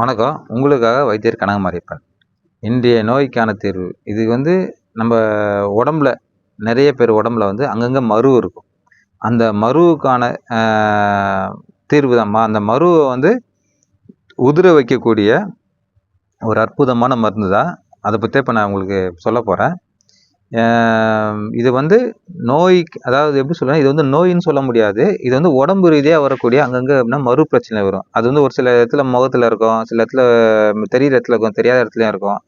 வணக்கம். உங்களுக்காக வைத்தியர் கனகமாரியப்பன் இன்றைய நோய்க்கான தீர்வு. இது வந்து நம்ம உடம்புல நிறைய பேர் உடம்புல வந்து அங்கங்கே மரு இருக்கும். அந்த மருவுக்கான தீர்வு தான்மா அந்த மருவை வந்து உதிர வைக்கக்கூடிய ஒரு அற்புதமான மருந்து தான் அதை பற்றி இப்போ நான் உங்களுக்கு சொல்ல போகிறேன் இது வந்து நோய் அதாவது எப்படி சொல்லுவேன் இது வந்து நோயின்னு சொல்ல முடியாது. இது வந்து உடம்பு ரீதியாக வரக்கூடிய அங்கங்கே அப்படின்னா மறு பிரச்சனை வரும். அது வந்து ஒரு சில இடத்துல முகத்தில் இருக்கும் சில இடத்துல தெரியிற இடத்துல இருக்கும் தெரியாத இடத்துலையும் இருக்கும்.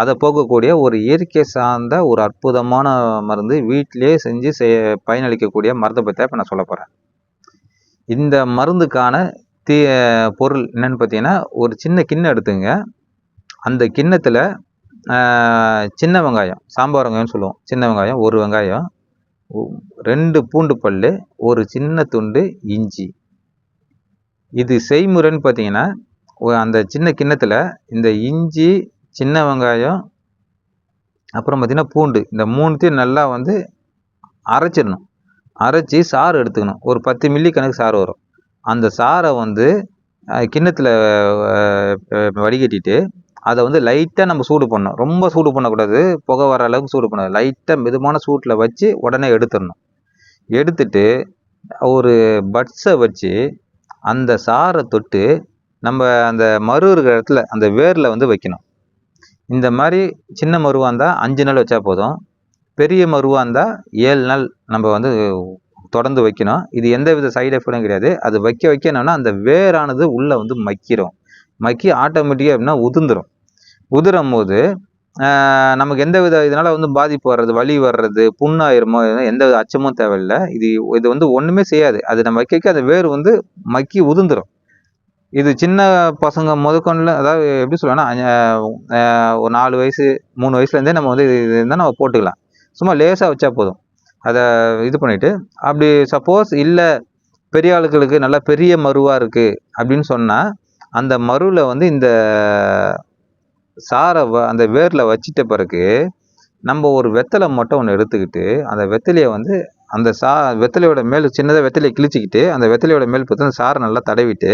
அதை போக்கக்கூடிய ஒரு இயற்கை சார்ந்த ஒரு அற்புதமான மருந்து வீட்டிலே செஞ்சு செய் பயனளிக்கக்கூடிய மருந்தை பற்றி இப்போ நான் சொல்ல போகிறேன் இந்த மருந்துக்கான தீ பொருள் என்னென்னு பார்த்தீங்கன்னா ஒரு சின்ன கிண்ணம் எடுத்துங்க. அந்த கிண்ணத்தில் சின்ன வெங்காயம் சாம்பார் வெங்காயம்னு சொல்லுவோம். சின்ன வெங்காயம் ஒரு வெங்காயம் ரெண்டு பூண்டு பல் ஒரு சின்ன துண்டு இஞ்சி. இது செய்முறைன்னு பார்த்தீங்கன்னா அந்த சின்ன கிண்ணத்தில் இந்த இஞ்சி சின்ன வெங்காயம் அப்புறம் பார்த்திங்கன்னா பூண்டு இந்த மூணுத்தையும் நல்லா வந்து அரைச்சிடணும். அரைச்சி சாறு எடுத்துக்கணும். ஒரு பத்து மில்லி கணக்கு சாறு வரும். அந்த சாரை வந்து கிண்ணத்தில் வடிகட்டிட்டு அதை வந்து லைட்டாக நம்ம சூடு பண்ணணும். ரொம்ப சூடு பண்ணக்கூடாது. புகை வர அளவுக்கு சூடு பண்ணக்கூடாது லைட்டாக மிதமான சூட்டில் வச்சு உடனே எடுத்துடணும். எடுத்துட்டு ஒரு பட்ஸை வச்சு அந்த சாரை தொட்டு நம்ம அந்த மறு இருக்கிற இடத்துல அந்த வேரில் வந்து வைக்கணும். இந்த மாதிரி சின்ன மருவாக இருந்தால் அஞ்சு நாள் வச்சா போதும். பெரிய மருவாக இருந்தால் ஏழு நாள் நம்ம வந்து தொடர்ந்து வைக்கணும். இது எந்த வித சைடு எஃபெக்டும் கிடையாது. அது வைக்க வைக்க என்னன்னா அந்த வேரானது உள்ளே வந்து மக்கிரும். மக்கி ஆட்டோமேட்டிக்காக அப்படின்னா உதிர்ந்துடும் உதிரும் போது நமக்கு எந்த வித இதனால வந்து பாதிப்பு வர்றது வலி வர்றது புண்ணாயிருமோ எந்த வித அச்சமும் தேவையில்லை. இது இது வந்து ஒன்றுமே செய்யாது. அது நம்ம வைக்க வைக்க அந்த வேர் வந்து மக்கி உதிர்ந்துடும் இது சின்ன பசங்க முதற்கொண்டு அதாவது எப்படி சொல்லணும்னா ஒரு நாலு வயசு மூணு வயசுலேருந்தே நம்ம வந்து இது இருந்தால் நம்ம போட்டுக்கலாம். சும்மா லேசாக வச்சா போதும். அதை இது பண்ணிவிட்டு அப்படி சப்போஸ் இல்லை பெரிய ஆளுகளுக்கு நல்லா பெரிய மருவாக இருக்குது அப்படின்னு சொன்னால் அந்த மருவில் வந்து இந்த சாரை அந்த வேரில் வச்சிட்ட பிறகு நம்ம ஒரு வெத்தலை மட்டும் ஒன்று எடுத்துக்கிட்டு அந்த வெத்தலையை வந்து அந்த சா வெத்தலையோட மேல் சின்னதாக வெத்தலையை கிழிச்சிக்கிட்டு அந்த வெத்தலையோட மேல் பார்த்து அந்த சாரை நல்லா தடவிட்டு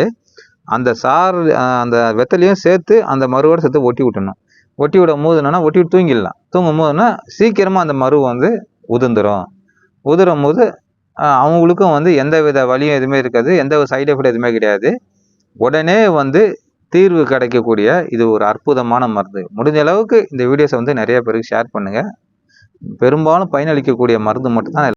அந்த சாறு அந்த வெத்தலையும் சேர்த்து அந்த மருவோட சேர்த்து ஒட்டி விட்டணும் ஒட்டி விட போது ஒட்டி விட்டு தூங்கிடலாம். தூங்கும் போதுன்னா சீக்கிரமாக அந்த மரு வந்து உதிர்ந்துடும் உதிரும் போது அவங்களுக்கும் வந்து எந்த வித வலியும் எதுவுமே இருக்காது எந்த ஒரு சைடு எஃபெக்ட் எதுவுமே கிடையாது. உடனே வந்து தீர்வு கிடைக்கக்கூடிய இது ஒரு அற்புதமான மருந்து. முடிஞ்ச அளவுக்கு இந்த வீடியோஸை வந்து நிறைய பேருக்கு ஷேர் பண்ணுங்கள் பெரும்பாலும் பயனளிக்கக்கூடிய மருந்து மட்டும்தான்